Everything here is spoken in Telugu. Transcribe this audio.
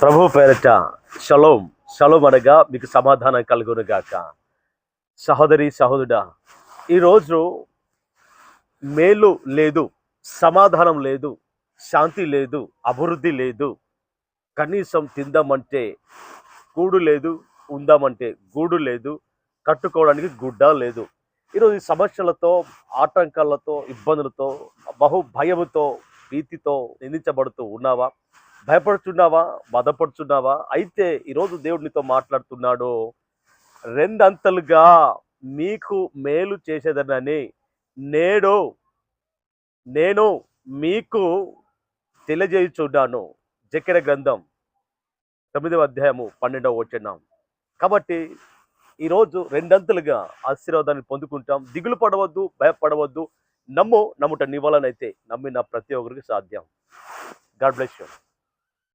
ప్రభు పేరట షలోం. షలోం అనగా మీకు సమాధానం కలుగును గాక. సహోదరి సహోదరుడా ఈరోజు మేలు లేదు సమాధానం లేదు శాంతి లేదు అభివృద్ధి లేదు కనీసం తిందామంటే గూడు లేదు ఉందామంటే గూడు లేదు కట్టుకోవడానికి గుడ్డ లేదు. ఈరోజు సమస్యలతో ఆటంకాలతో ఇబ్బందులతో బహు భయముతో భీతితో నిందించబడుతూ ఉన్నావా? భయపడుచున్నావా? బాధపడుచున్నావా? అయితే ఈరోజు దేవుడు నీతో మాట్లాడుతున్నాడు. రెండంతలుగా మీకు మేలు చేసేదనని నేడు నేను మీకు తెలియజేయుచున్నాను. జకెర గ్రంథం తొమ్మిదవ అధ్యాయము పన్నెండవ వచ్చినాం కాబట్టి ఈరోజు రెండంతలుగా ఆశీర్వాదాన్ని పొందుకుంటాం. దిగులు పడవద్దు భయపడవద్దు. నమ్ము నమ్ముట నీ వలనైతే నమ్మిన ప్రతి ఒక్కరికి సాధ్యం. God bless you.